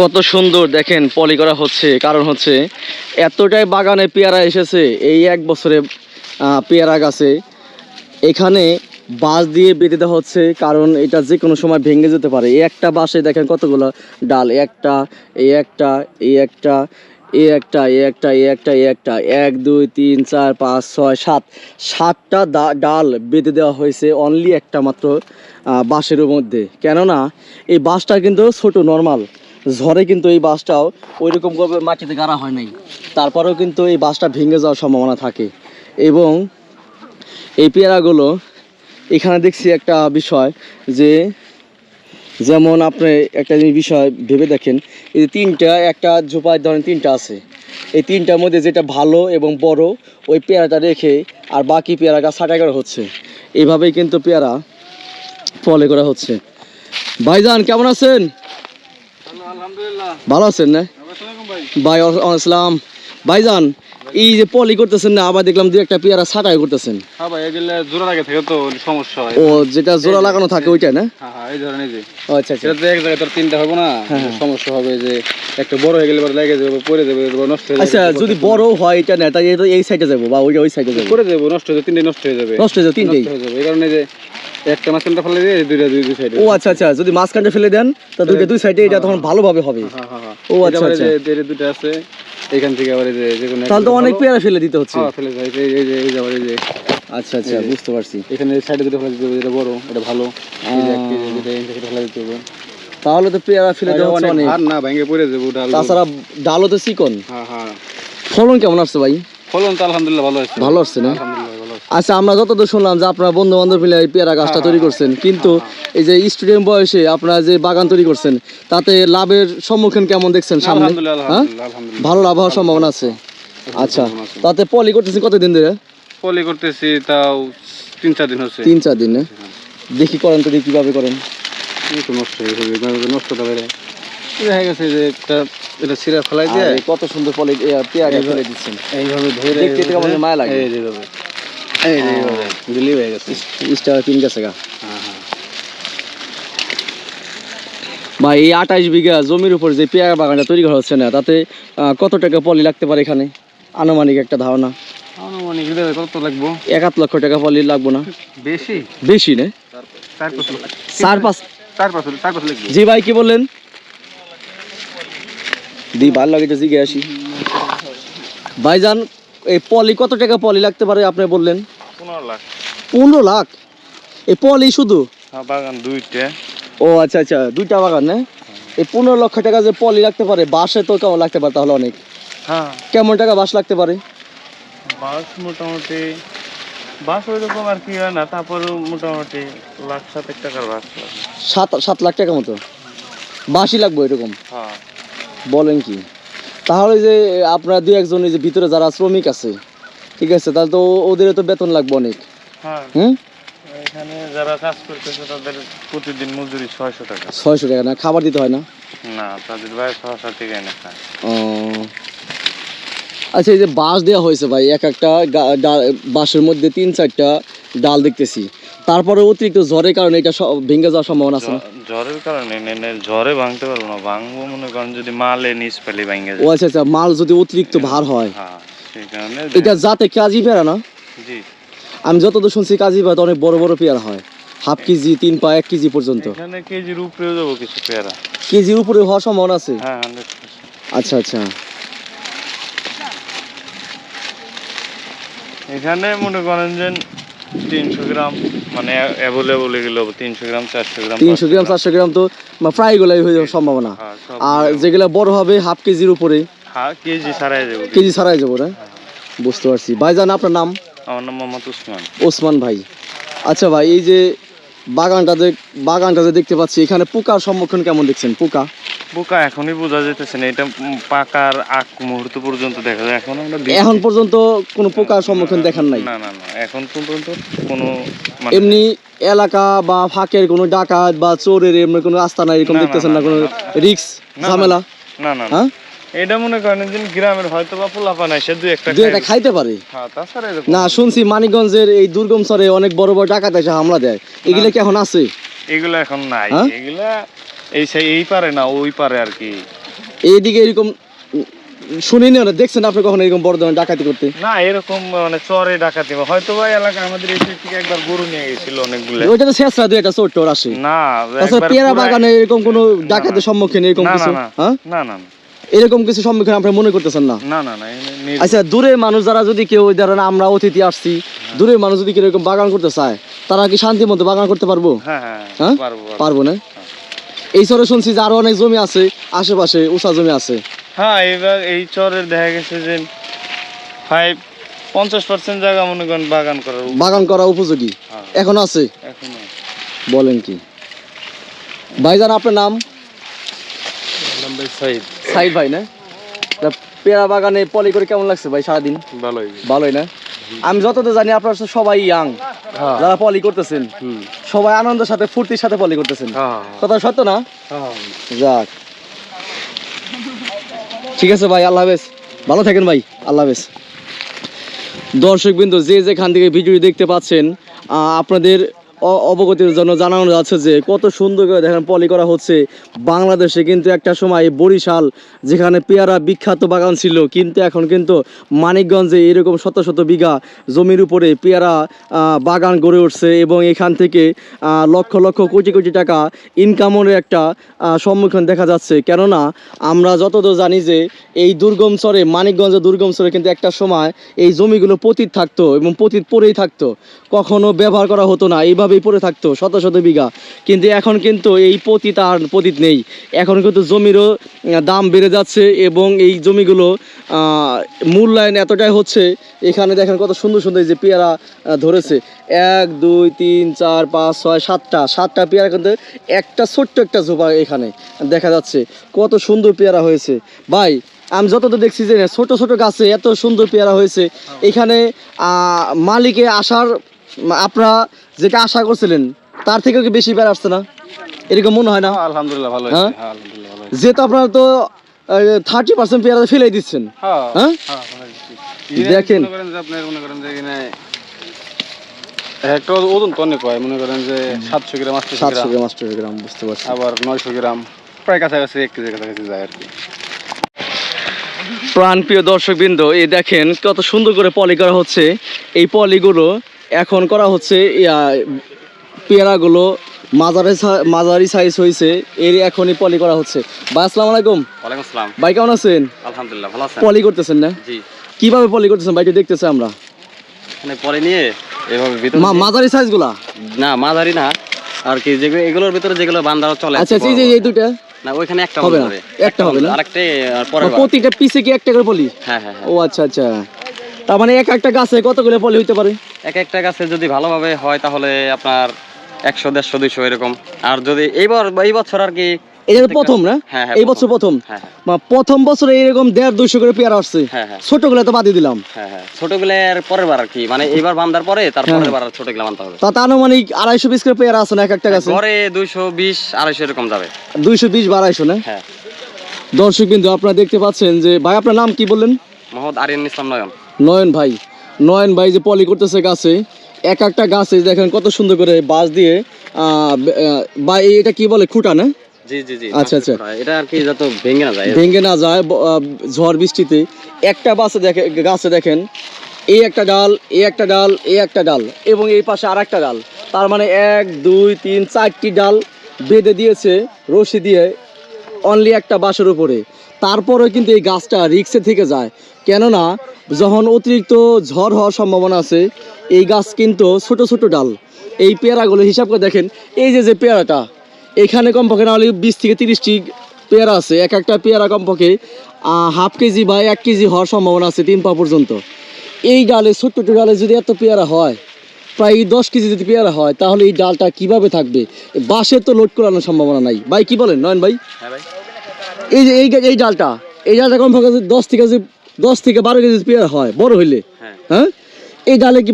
কত সুন্দর দেখেন, পলি করা হচ্ছে। কারণ হচ্ছে, এতটাই বাগানে পেয়ারা এসেছে, এই এক বছরে পেয়ারা গাছে। এখানে বাঁশ দিয়ে বেঁধে দেওয়া হচ্ছে, কারণ এটা যে কোনো সময় ভেঙে যেতে পারে। এই একটা বাঁশে দেখেন কতগুলো ডাল একটা, এই একটা এই একটা এই একটা এই একটা এই একটা এই একটা। এক, দুই, তিন, চার, পাঁচ, ছয়, সাত। সাতটা ডাল বেঁধে দেওয়া হয়েছে অনলি একটা মাত্র বাঁশের মধ্যে। কেননা, এই বাঁশটা কিন্তু ছোট নর্মাল ঝড়ে কিন্তু এই বাঁশটাও ওইরকম ভাবে মাটিতে গাড়া হয় নাই। তারপরেও কিন্তু এই বাসটা ভেঙে যাওয়ার সম্ভাবনা থাকে। এবং এই পেয়ারাগুলো, এখানে দেখছি একটা বিষয় যে, যেমন আপনি একটা বিষয় ভেবে দেখেন, এই তিনটা, একটা ঝোপায় ধরেন তিনটা আছে। এই তিনটার মধ্যে যেটা ভালো এবং বড়, ওই পেয়ারাটা রেখে আর বাকি পেয়ারা গাছ ছাঁটাই করা হচ্ছে। এইভাবেই কিন্তু পেয়ারা ফলে করা হচ্ছে। ভাইজান, কেমন আছেন? ভালো আছেন না? ভাই। ভাই আসসালাম। ভাইজান এই যে পলি করতেছেন না আবার দেখলাম দু একটা পেয়ারা ছাঁটাই করতেছেন। হ্যাঁ ভাই এগুলো জোড়া লাগে থাকে তো সমস্যা হয়। ও যেটা জোড়া লাগানো থাকে ওইটা না? হ্যাঁ হ্যাঁ এই যে। আচ্ছা আচ্ছা। এক জায়গায় তোর তিনটা হবে না। সমস্যা হবে যে একটা বড় হয়ে গেলে পরে লেগে যাবে পরে যাবে নষ্ট হয়ে যাবে। আচ্ছা যদি বড় হয় এটা না তাই এই সাইডে যাব বা ওইটা ওই সাইডে যাব। নষ্ট হয়ে যাবে তিনটে নষ্ট হয়ে যাবে। নষ্ট হয়ে যাবে তিনটেই। হয়ে যাবে এই কারণে যে একটা মাঝখানটা ফেলে দিয়ে দুইটা দুই দুই সাইডে ও আচ্ছা আচ্ছা। যদি মাঝখানটা ফেলে দেন তা দুইটা দুই সাইডে এটা তখন ভালোভাবে হবে। হ্যাঁ হ্যাঁ হ্যাঁ। ও, আচ্ছা, এই আচ্ছা। এর দুটো আছে এখান থেকে আবার এই যে যে কোনো তাহলে তো অনেক পেয়ারা ফেলে দিতে হচ্ছে। হ্যাঁ ফেলে যায়। এই যে- এই যে এই যে আবার এই যে আচ্ছা আচ্ছা বুঝতে পারছি। এখানে সাইডে দুটো ফেলে দিতে হবে যেটা বড় এটা ভালো। এই যে এক কেজি যেটা এই ফেলে দিতে হবে। তাহলে তো পেয়ারা ফেলে দেওয়া অনেক ভার না ভেঙে পড়ে যাবে আলু। তাছাড়া ডালও তো চিকন। হ্যাঁ হ্যাঁ। ফলন কেমন আসছে ভাই? ফলন তো আলহামদুলিল্লাহ ভালো আছে ভালো আসছে না? আলহামদুলিল্লাহ। আচ্ছা আমরা যতদূর শুনলাম যে আপনার বন্ধু বান্ধব মিলে এই পেয়ারা গাছটা তৈরি করছেন কিন্তু এই যে স্টুডেন্ট বয়সে আপনারা যে বাগান তৈরি করছেন তাতে লাভের সম্মুখীন কেমন দেখছেন সামনে? হ্যাঁ? ভালো লাভ হওয়ার সম্ভাবনা আছে? আচ্ছা তাতে পলি করতেছি কতদিন ধরে? পলি করতেছি তাও তিন চার দিন হচ্ছে। তিন চার দিন? দেখি করেন তো দেখি কীভাবে করেন। নষ্ট হয়ে নষ্ট হতে পারে। দেখা গেছে যে একটা এটা সিরা ফেলাই দিয়ে কত সুন্দর পলি পেয়ারা ফেলে দিচ্ছেন। এইভাবে ধরে দেখতে মায়া লাগে। এইভাবে। এই হয়ে গেছে ইস্টার তিন গেছে গা হ্যাঁ হ্যাঁ ভাই এই আঠাইশ বিঘা জমির উপর যে পেয়ারা বাগানটা তৈরি করা হচ্ছে না তাতে কত টাকা পলি লাগতে পারে এখানে আনুমানিক একটা ধারণা কত লাগবো এক আধ লক্ষ টাকা পলি লাগবো না বেশি বেশি না চার পাঁচ চার জি ভাই কি বললেন দি ভালো লাগে জিগে আসি ভাইজান এই পলি কত টাকা পলি লাগতে পারে আপনি বললেন? পনেরো লাখ। পনেরো লাখ? এই পলি শুধু? হ্যাঁ বাগান দুইটা। ও আচ্ছা আচ্ছা দুইটা বাগান না এই পনেরো লক্ষ টাকা যে পলি লাগতে পারে বাসে তো কেমন লাগতে পারে তাহলে অনেক? হ্যাঁ। কেমন টাকা বাস লাগতে পারে? বাস মোটামুটি বাস ওই রকম আর কি হয় না তারপরেও মোটামুটি লাখ সাতেক টাকার বাস সাত সাত লাখ টাকা মতো? বাসই লাগবে এরকম হ্যাঁ। বলেন কি? তাহলে যে আপনারা দুই একজন যে ভিতরে যারা শ্রমিক আছে ঠিক আছে তাহলে তো ওদের তো বেতন লাগবে অনেক। হ্যাঁ। হুম? এখানে যারা কাজ করতেছে তাদের প্রতিদিন মজুরি ছয়শো টাকা। ছয়শো টাকা না? খাবার দিতে হয় না? না তাদের বাইরে টাকা ও। আচ্ছা এই যে বাঁশ দেওয়া হয়েছে ভাই এক একটা বাঁশের মধ্যে তিন চারটা ডাল দেখতেছি। তারপরে অতিরিক্ত ঝড়ের কারণে এটা ভেঙে যাওয়ার সম্ভাবনা আছে না? জ- ঝড়ের কারণে ঝড়ে ভাঙতে পারব না ভাঙবো মনে করেন যদি মালে নিচ পেলে ভাঙে ও আচ্ছা আচ্ছা মাল যদি অতিরিক্ত ভার হয়। হ্যাঁ এটা যাতে কাজী পেয়ারা না? জি। আমি যতদূর শুনছি কাজী পেয়ারা অনেক বড় বড় পেয়ারা হয়। হাফ কেজি তিন পা এক কেজি পর্যন্ত। এখানে কেজির উপরেও যাব কিছু পেয়ারা। কেজির উপরে হওয়ার সম্ভাবনা আছে? হ্যাঁ আচ্ছা আচ্ছা। এখানে মনে করেন যে তিনশো গ্রাম মানে অ্যাভেলেবল এগুলো তিনশো গ্রাম চারশো গ্রাম তিনশো গ্রাম চারশো গ্রাম তো প্রায় গুলাই হয়ে যাওয়ার সম্ভাবনা। হ্যাঁ, আর যেগুলো বড় হবে হাফ কেজির উপরে। হ্যাঁ কেজি ছাড়াই যাব কেজি ছাড়াই যাব না? বুঝতে পারছি। ভাইজান আপনার নাম? আমার নাম মোহাম্মদ উসমান। ওসমান ভাই। আচ্ছা ভাই এই যে বাগানটা যে বাগানটা যে দেখতে পাচ্ছি এখানে পোকার সম্মুখীন কেমন দেখছেন? পোকা? পোকা এখনই বোঝা যেতেছে না এটা পাকার আগ মুহূর্ত পর্যন্ত দেখা যায়। এখন আমরা এখন পর্যন্ত কোনো পোকার সম্মুখীন দেখান নাই। না না না এখন পর্যন্ত কোনো মানে এমনি এলাকা বা ফাঁকের কোনো ডাকাত বা চোরের এমনি কোনো আস্থা নাই এরকম দেখতেছেন না কোনো রিক্স ঝামেলা? না না। হ্যাঁ? এটা মনে করেন যে গ্রামের হয়তো বা পোলাপান এসে দুই একটা দু একটা খাইতে পারে। হ্যাঁ না শুনছি মানিকগঞ্জের এই দুর্গম চরে অনেক বড় বড় ডাকাত এসে হামলা দেয়। এগুলো কি এখন আছে? এগুলো এখন নাই। হ্যাঁ? এগুলা এই সেই এই পারে না ওই পারে আর কি। এইদিকে এরকম শুনিনি না দেখছেন আপনি কখনো এরকম বড় ধরনের ডাকাতি করতে? না এরকম মানে চরে ডাকাতি হয়তো বা এলাকা আমাদের এই দিক থেকে একবার গরু নিয়ে গেছিল অনেকগুলো। ওইটা তো শেষরা দুই একটা চোর টোর আসে। না তাছাড়া পেয়ারা বাগানে এরকম কোনো ডাকাতের সম্মুখীন এরকম কিছু না, না। হ্যাঁ? না না এরকম কিছু সম্মুখীন আপনি মনে করতেছেন না? না না না আচ্ছা দূরে মানুষ যারা যদি কেউ ধরেন আমরা অতিথি আসছি দূরে মানুষ যদি কেউ এরকম বাগান করতে চায় তারা কি শান্তি মতো বাগান করতে পারব? হ্যাঁ হ্যাঁ হ্যাঁ? পারব না? এই সরে শুনছি যে আরও অনেক জমি আছে আশেপাশে উষা জমি আছে। হ্যাঁ এবার এই চরের দেখা গেছে যে ফাইভ পঞ্চাশ পার্সেন্ট জায়গা মনে করেন বাগান করার বাগান করা উপযোগী। হ্যাঁ, এখন আছে? এখনও বলেন কি। ভাইজান আপনার নাম? ভাই সাইদ ভাই না? তা পেয়ারা বাগানে পলি করে কেমন লাগছে ভাই সারাদিন? ভালোই। ভালোই না? আমি যতটা জানি আপনারা সবাই ইয়াং হ্যাঁ। যারা পলি করতেছেন সবাই আনন্দের সাথে ফুর্তির সাথে পলি করতেছেন। হ্যাঁ। কথা সত্য না? হ্যাঁ। যাক। ঠিক আছে ভাই আল্লাহ হাফেজ। ভালো থাকেন ভাই আল্লাহ হাফেজ। দর্শকবৃন্দ যে যেখান থেকে ভিডিও দেখতে পাচ্ছেন আহ, আপনাদের অবগতির জন্য জানানো যাচ্ছে যে কত সুন্দর করে দেখেন পলি করা হচ্ছে। বাংলাদেশে কিন্তু একটা সময় বরিশাল, যেখানে পেয়ারা বিখ্যাত বাগান ছিল, কিন্তু এখন কিন্তু মানিকগঞ্জে এরকম শত শত বিঘা জমির উপরে পেয়ারা বাগান গড়ে উঠছে এবং এখান থেকে লক্ষ লক্ষ কোটি কোটি টাকা ইনকামের একটা সম্মুখীন দেখা যাচ্ছে। কেননা আমরা যতদূর জানি যে এই দুর্গম চরে মানিকগঞ্জ দুর্গম চরে কিন্তু একটা সময় এই জমিগুলো পতিত থাকতো এবং পতিত পড়েই থাকতো। কখনো ব্যবহার করা হতো না এইভাবেই পড়ে থাকতো শত শত বিঘা। কিন্তু এখন কিন্তু এই পতিত আর পতিত নেই। এখন কিন্তু জমিরও দাম বেড়ে যাচ্ছে এবং এই জমিগুলো মূল্যায়ন এতটাই হচ্ছে এখানে দেখেন কত সুন্দর সুন্দর এই যে পেয়ারা ধরেছে। এক দুই তিন চার পাঁচ ছয় সাতটা সাতটা পেয়ারা কিন্তু একটা ছোট্ট একটা ঝোপা এখানে দেখা যাচ্ছে। কত সুন্দর পেয়ারা হয়েছে। ভাই আমি যতদূর দেখছি যে ছোট ছোট গাছে এত সুন্দর পেয়ারা হয়েছে। এখানে মালিকে আসার আপনারা যেটা আশা করছিলেন তার থেকেও কি বেশি পেয়ারা আসছে না? এরকম মনে হয় না? আলহামদুলিল্লাহ ভালো হ্যাঁ? হ্যাঁ যেহেতু আপনারা তো থার্টি পার্সেন্ট পেয়ারা ফেলে দিচ্ছেন। হ্যাঁ হ্যাঁ? হ্যাঁ। এখানে দেখেন। একটা ওজন তো অনেক হয় মনে করেন যে সাতশো গ্রাম আটশো সাতশো গ্রাম গ্রাম আটশো গ্রাম বুঝতে পারছি। আবার নয়শো গ্রাম প্রায় কাছাকাছি এক কেজি কাছাকাছি যায় আর কি। প্রাণপ্রিয় দর্শকবৃন্দ এই দেখেন কত সুন্দর করে পলি করা হচ্ছে। এই পলিগুলো এখন করা হচ্ছে পেয়ারাগুলো মাঝারি সা- মাঝারি সাইজ হয়েছে এর এখনই পলি করা হচ্ছে। ভাই আসসালামু আলাইকুম। ওয়ালাইকুম আসসালাম। ভাই কেমন আছেন? আলহামদুলিল্লাহ ভালো আছেন? পলি করতেছেন না? জি। কীভাবে পলি করতেছেন ভাই দেখতেছে আমরা। এখানে পরে নিয়ে এভাবে ভিতরে মা- মাঝারি সাইজগুলা না মাঝারি না। আর কি যেগুলো এগুলোর ভিতরে যেগুলো বান্ধা চলে আচ্ছা এই যে এই দুইটা? না ওইখানে একটা হবে একটা হবে না? আরেকটা আর পরে মানে প্রতিটা পিসে কি একটা করে পলি হ্যাঁ হ্যাঁ হ্যাঁ। ও আচ্ছা আচ্ছা। তার মানে এক একটা গাছে কতগুলো পলি হইতে পারে? এক একটা গাছে যদি ভালোভাবে হয় তাহলে আপনার একশো দেড়শো দুইশো এরকম। আর যদি এইবার এই বছর আর কি এটা প্রথম না? হ্যাঁ হ্যাঁ এই বছর প্রথম। হ্যাঁ হ্যাঁ। প্রথম বছরে এরকম দেড় দুইশো করে পেয়ারা আসছে। ছোটগুলো তো বাদই দিলাম। পরের বার আর কি। মানে এইবার বান্ধার পরে তার হ্যাঁ। বার আর ছোটগুলো বানতে হবে। তাতে আনুমানিক আড়াইশো পিস করে পেয়ারা আছে না এক একটা গাছে? ঘরে দুইশো বিশ আড়াইশো এরকম যাবে। দুইশো বিশ বা আড়াইশো না? দর্শক বিন্দু আপনারা দেখতে পাচ্ছেন যে ভাই আপনার নাম কি বললেন? মোহাম্মদ আরিয়ান ইসলাম নয়ন। নয়ন ভাই নয়ন ভাই যে পলি করতেছে গাছে এক একটা গাছে দেখেন কত সুন্দর করে বাঁশ দিয়ে বে- এটা কি বলে খুঁটা না? আচ্ছা, আচ্ছা। এটা আর কি যত ভেঙে না যায় ভেঙে না যায় ঝড় বৃষ্টিতে। একটা বাসে দেখে গাছে দেখেন এই একটা ডাল এই একটা ডাল এই একটা ডাল এবং এই পাশে আর একটা ডাল। তার মানে এক দুই তিন চারটি ডাল বেঁধে দিয়েছে রশি দিয়ে অনলি একটা বাঁশের উপরে। তারপরে কিন্তু এই গাছটা রিক্সে থেকে যায়। কেননা যখন অতিরিক্ত ঝড় হওয়ার সম্ভাবনা আছে এই গাছ কিন্তু ছোট ছোট ডাল। এই পেয়ারাগুলো হিসাব করে দেখেন এই যে যে পেয়ারাটা এখানে কমপক্ষে না হলে বিশ থেকে তিরিশটি পেয়ারা আছে। এক একটা পেয়ারা কমপক্ষে হাফ কেজি বা এক কেজি হওয়ার সম্ভাবনা আছে তিন পা পর্যন্ত। এই ডালে ছোট্ট ছোট্ট ডালে যদি এত পেয়ারা হয় প্রায় দশ কেজি যদি পেয়ারা হয় তাহলে এই ডালটা কীভাবে থাকবে? বাঁশের তো লোড করানোর সম্ভাবনা নাই। ভাই কি বলেন? নয়ন ভাই? হ্যাঁ এই যে এই এই ডালটা এই ডালটা কমপক্ষে দশ থেকে যদি দশ থেকে বারো কেজি পেয়ার হয় বড় হইলে। হ্যাঁ। হ্যাঁ? এই ডালে কি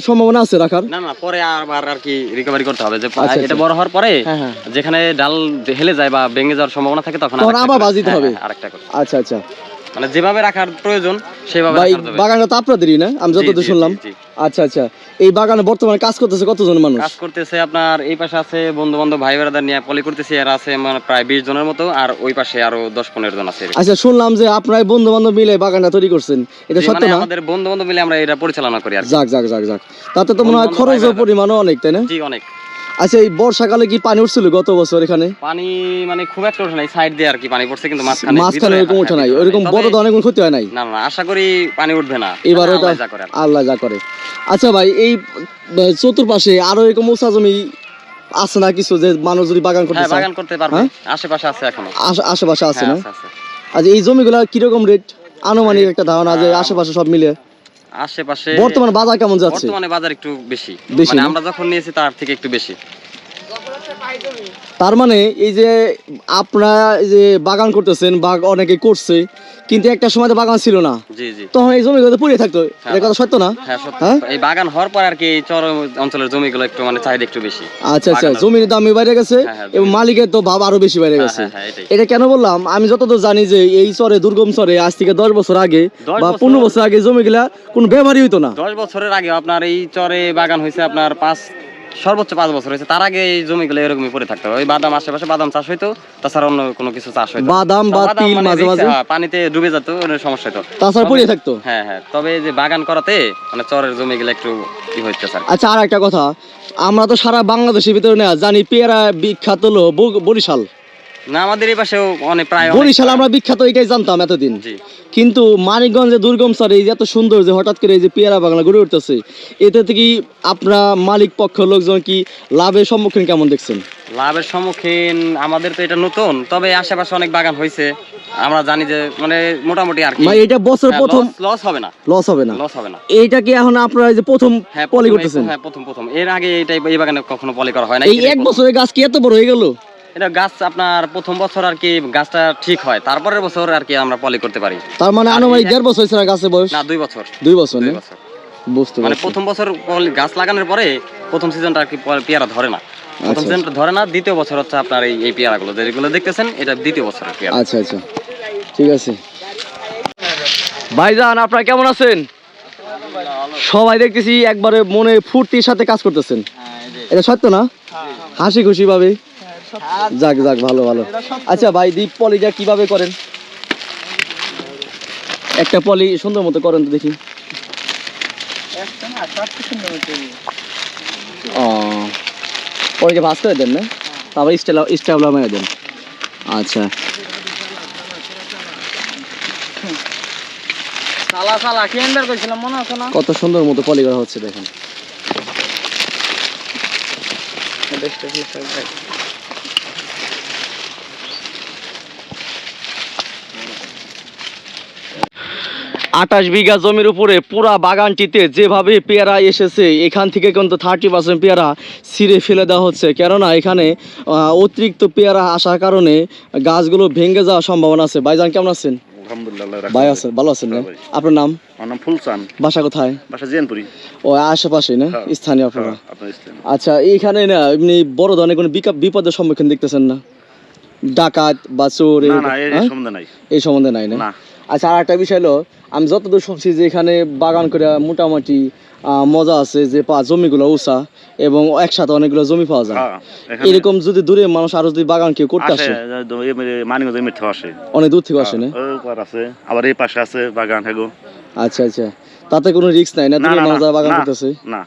সম্ভাবনা আছে রাখার? না না পরে আবার আর কি রিকভারি করতে হবে। যে আচ্ছা, এটা আচ্ছা। বড় হওয়ার পরে হ্যাঁ হ্যাঁ। যেখানে ডাল হেলে যায় বা ভেঙে যাওয়ার সম্ভাবনা থাকে তখন আবার করে- বাজ দিতে হ্যাঁ, হবে। আরেকটা আচ্ছা আচ্ছা। মানে যেভাবে রাখার প্রয়োজন সেভাবে ভাই বাগানটা তো আপনাদেরই না? আমি যতদূর শুনলাম। আচ্ছা আচ্ছা। এই বাগানে বর্তমানে কাজ করতেছে কতজন মানুষ? কাজ করতেছে আপনার এই পাশে আছে বন্ধু বান্ধব ভাই বেড়াদার নিয়ে পলি করতেছি আর আছে মানে প্রায় বিশ জনের মতো আর ওই পাশে আরও দশ পনেরো জন আছে। আচ্ছা শুনলাম যে আপনারা বন্ধু বান্ধব মিলে বাগানটা তৈরি করছেন। এটা সত্য মানে না? আমাদের বন্ধু বান্ধব মিলে আমরা এটা পরিচালনা করি আর যাক যাক যাক যাক। তাতে তো মনে হয় খরচের। পরিমাণও অনেক তাই না? জি অনেক। আচ্ছা এই বর্ষাকালে কি পানি উঠছিল গত বছর এখানে? পানি মানে খুব একটা ওঠে নাই সাইড দিয়ে আর কি পানি পড়ছে কিন্তু মাঝখানে মাঝখানে এরকম ওঠে নাই তবে- বড় ধরনের কোনো ক্ষতি হয় নাই? না না না, আশা করি পানি উঠবে না। এবার আল্লাহ যা করে আল্লাহ যা করে। আচ্ছা ভাই এই চতুর্পাশে আরও এরকম উঁচা জমি আছে না কিছু যে মানুষ যদি বাগান করতে হ্যাঁ চায়? বাগান করতে পারবে। হ্যাঁ? আশেপাশে আছে এখনও। আশেপাশে আছে না? হ্যাঁ, আছে। আচ্ছা এই জমিগুলা কীরকম রেট আনুমানিক একটা ধারণা যে আশেপাশে সব মিলে আশেপাশে বর্তমানে বাজার কেমন যাচ্ছে? বর্তমানে বাজার একটু বেশি। বেশি মানে আমরা যখন নিয়েছি তার থেকে একটু বেশি। তার মানে এই যে আপনারা যে বাগান করতেছেন বা অনেকে করছে কিন্তু একটা সময় তো বাগান ছিল না। তখন এই জমিগুলো পড়ে থাকতো এটা কথা সত্য না? হ্যাঁ হ্যাঁ? এই বাগান হওয়ার পর আর কি এই চর অঞ্চলের জমিগুলো একটু মানে চাহিদা একটু বেশি। আচ্ছা আচ্ছা জমির দাম বেড়ে গেছে হ্যাঁ, হ্যাঁ, এবং মালিকের তো ভাব আরও বেশি বেড়ে হ্যাঁ, গেছে। হ্যাঁ, হ্যাঁ। এটা কেন বললাম? আমি যতদূর জানি যে এই চরে দুর্গম চরে আজ থেকে দশ বছর আগে বা পনেরো বছর আগে জমিগুলা কোনো ব্যবহারই হইতো না। দশ বছরের আগে আপনার এই চরে বাগান হয়েছে আপনার পাঁচ সর্বোচ্চ পাঁচ বছর হয়েছে। তার আগে এই জমিগুলো এরকমই পড়ে থাকতো। ওই বাদাম আশেপাশে বাদাম চাষ হইতো তাছাড়া অন্য কোনো কিছু চাষ হইতো বাদাম বা তিল মানে মাঝে মাঝে? পানিতে ডুবে যেত ওর সমস্যা হতো তাছাড়া পড়ে থাকতো? হ্যাঁ হ্যাঁ। তবে এই যে বাগান করাতে মানে চরের জমিগুলো একটু কি হচ্ছে স্যার আচ্ছা আর একটা কথা। আমরা তো সারা বাংলাদেশের ভিতরে না জানি পেয়ারা বিখ্যাত হলো বরিশাল। না আমাদের এই পাশেও অনেক প্রায় বরিশাল আমরা বিখ্যাত এটাই জানতাম এতদিন। কিন্তু মানিকগঞ্জে দুর্গম স্যার এই যে এত সুন্দর যে হঠাৎ করে এই যে পেয়ারা বাগান গড়ে উঠতেছে এতে থেকে আপনারা মালিক পক্ষ লোকজন কি লাভের সম্মুখীন কেমন দেখছেন? লাভের সম্মুখীন আমাদের তো এটা নতুন তবে আশেপাশে অনেক বাগান হয়েছে আমরা জানি যে মানে মোটামুটি আর কি। এটা বছর প্রথম লস হবে না। লস হবে না। লস হবে না। এইটা কি এখন আপনারা যে প্রথম হ্যাঁ পলি করতেছেন? হ্যাঁ প্রথম প্রথম। এর আগে এইটাই এই বাগানে কখনো পলি করা হয় না এই এক বছরের গাছ কি এত বড় হয়ে গেল? এটা গাছ আপনার প্রথম বছর আর কি গাছটা ঠিক হয় তারপরের বছর আর কি আমরা পলি করতে পারি। তার মানে আনুমানিক দেড় বছর হয়েছে না গাছের বয়স? না দুই বছর। দুই বছর দুই বছর। বুঝতে মানে প্রথম বছর গাছ লাগানোর পরে প্রথম সিজনটা আর কি পেয়ারা ধরে না। প্রথম আচ্ছা, সিজনটা ধরে না দ্বিতীয় বছর হচ্ছে আপনার এই এই পেয়ারাগুলো। যেগুলো দেখতেছেন এটা দ্বিতীয় বছরের পেয়ারা আচ্ছা আচ্ছা। ঠিক আছে। ভাইজান আপনারা কেমন আছেন? সবাই দেখতেছি একবারে মনে ফুর্তির সাথে কাজ করতেছেন। এটা সত্য না? হাসি খুশি ভাবে। যাক যাক ভালো ভালো। আচ্ছা ভাই দীপ পলিটা কীভাবে করেন? একটা পলি সুন্দর মতো করেন তো দেখি। ও পলিটা ভাজ করে দেন না? তারপর স্টেল স্টেবলা মেরে দেন। আচ্ছা। সালা সালা কেন্দার কইছিলাম মনে আছে না? কত সুন্দর মতো পলি করা হচ্ছে দেখেন। আঠাশ বিঘা জমির উপরে পুরা বাগানটিতে যেভাবে পেয়ারা এসেছে এখান থেকে কিন্তু থার্টি পার্সেন্ট পেয়ারা ছিঁড়ে ফেলে দেওয়া হচ্ছে। কেননা এখানে অতিরিক্ত পেয়ারা আসার কারণে গাছগুলো ভেঙে যাওয়ার সম্ভাবনা আছে। ভাইজান কেমন আছেন? ভাই আছেন ভালো আছেন না? আপনার নাম? আমার নাম ফুলচান বাসা কোথায়? বাসা জিয়ানপুরি ও আশেপাশে না? হ্যাঁ। স্থানীয় আপনারা? হ্যাঁ, আচ্ছা এইখানে না এমনি বড় ধরনের কোনো বিপদের সম্মুখীন দেখতেছেন না? ডাকাত বা চোর হ্যাঁ? সম্বন্ধে নাই। এই সম্বন্ধে নাই না। আচ্ছা আর একটা বিষয় হলো আমি যতদূর শুনছি যে এখানে বাগান করে মোটামুটি আহ, মজা আছে যে পা জমিগুলো উঁচা এবং একসাথে অনেকগুলো জমি পাওয়া যায়। হ্যাঁ এরকম যদি দূরে মানুষ আরও যদি বাগান কেউ করতে আসে মিথ্যা আসে। অনেক দূর থেকে আসে না? হ্যাঁ, আছে আবার এই পাশে আছে বাগান হেগো আচ্ছা আচ্ছা। তাতে কোনো রিস্ক নাই না? না দূরে মানুষ বাগান করতেছে? না।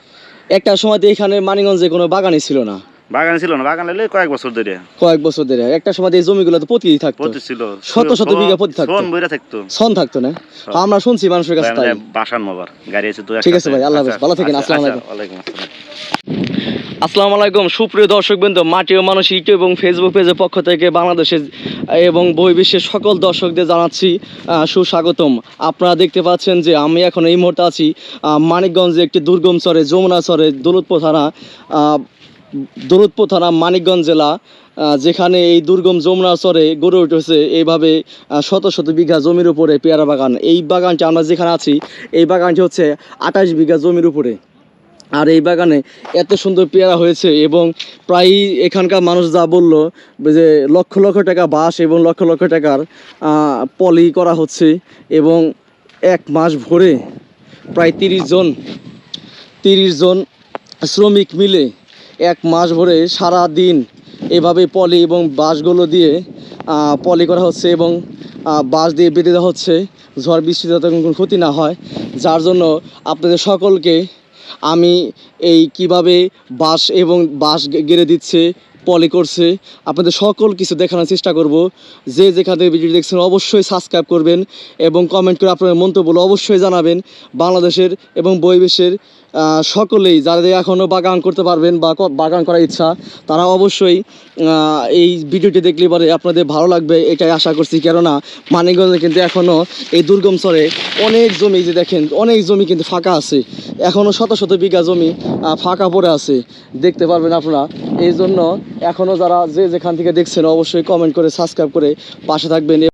একটা সময় তো এখানে মানিগঞ্জে কোনো বাগানই ছিল না। বাগান ছিল না বাগান লাইলে কয়েক বছর ধরে কয়েক বছর ধরে একটা সময় এই জমিগুলো তো থাকতো প্রতি ছিল শত শত বিঘা প্রতি থাকতো। সোন বইরা থাকতো সন থাকতো না আমরা শুনছি মানুষের কাছে তাই বাসান মোবার গাড়ি আছে তো ঠিক আছে ভাই, আল্লাহ হাফেজ। ভালো থাকেন, আসসালামু আলাইকুম। ওয়ালাইকুম আসসালাম আসসালামু আলাইকুম সুপ্রিয় দর্শকবৃন্দ মাটি ও মানুষ ইউটিউব এবং ফেসবুক পেজের পক্ষ থেকে বাংলাদেশের এবং বহির্বিশ্বের সকল দর্শকদের জানাচ্ছি সুস্বাগতম আপনারা দেখতে পাচ্ছেন যে আমি এখন এই মুহূর্তে আছি মানিকগঞ্জে একটি দুর্গম চরে যমুনা চরে দৌলতপুর থানা দৌলতপুর থানা মানিকগঞ্জ জেলা যেখানে এই দুর্গম যমুনা চরে গড়ে উঠেছে এইভাবে শত শত বিঘা জমির উপরে পেয়ারা বাগান। এই বাগানটি আমরা যেখানে আছি, এই বাগানটি হচ্ছে আঠাশ বিঘা জমির উপরে। আর এই বাগানে এত সুন্দর পেয়ারা হয়েছে এবং প্রায় এখানকার মানুষ যা বলল যে লক্ষ লক্ষ টাকা বাস এবং লক্ষ লক্ষ টাকার পলি করা হচ্ছে এবং এক মাস ভরে প্রায় তিরিশ জন তিরিশ জন শ্রমিক মিলে এক মাস ভরে সারা দিন এভাবে পলি এবং বাঁশগুলো দিয়ে পলি করা হচ্ছে এবং বাঁশ দিয়ে বেঁধে দেওয়া হচ্ছে। ঝড় বৃষ্টি যাতে কোনো ক্ষতি না হয়। যার জন্য আপনাদের সকলকে আমি এই কীভাবে বাঁশ এবং বাঁশ গেড়ে দিচ্ছে পলি করছে। আপনাদের সকল কিছু দেখানোর চেষ্টা করব। যে যেখান থেকে ভিডিও দেখছেন, অবশ্যই সাবস্ক্রাইব করবেন এবং কমেন্ট করে আপনার মন্তব্য অবশ্যই জানাবেন। বাংলাদেশের এবং বহির্বিশ্বের সকলেই, যারা এখনও বাগান করতে পারবেন বা বাগান করার ইচ্ছা, তারা অবশ্যই এই ভিডিওটি দেখলে পরে আপনাদের ভালো লাগবে, এটাই আশা করছি। কেননা, মানিকগঞ্জে কিন্তু এখনও এই দুর্গম স্তরে অনেক জমি যে দেখেন, অনেক জমি কিন্তু ফাঁকা আছে। এখনও শত শত বিঘা জমি ফাঁকা পড়ে আছে। দেখতে পারবেন আপনারা। এই জন্য এখনও যারা যে যেখান থেকে দেখছেন অবশ্যই কমেন্ট করে সাবস্ক্রাইব করে পাশে থাকবেন।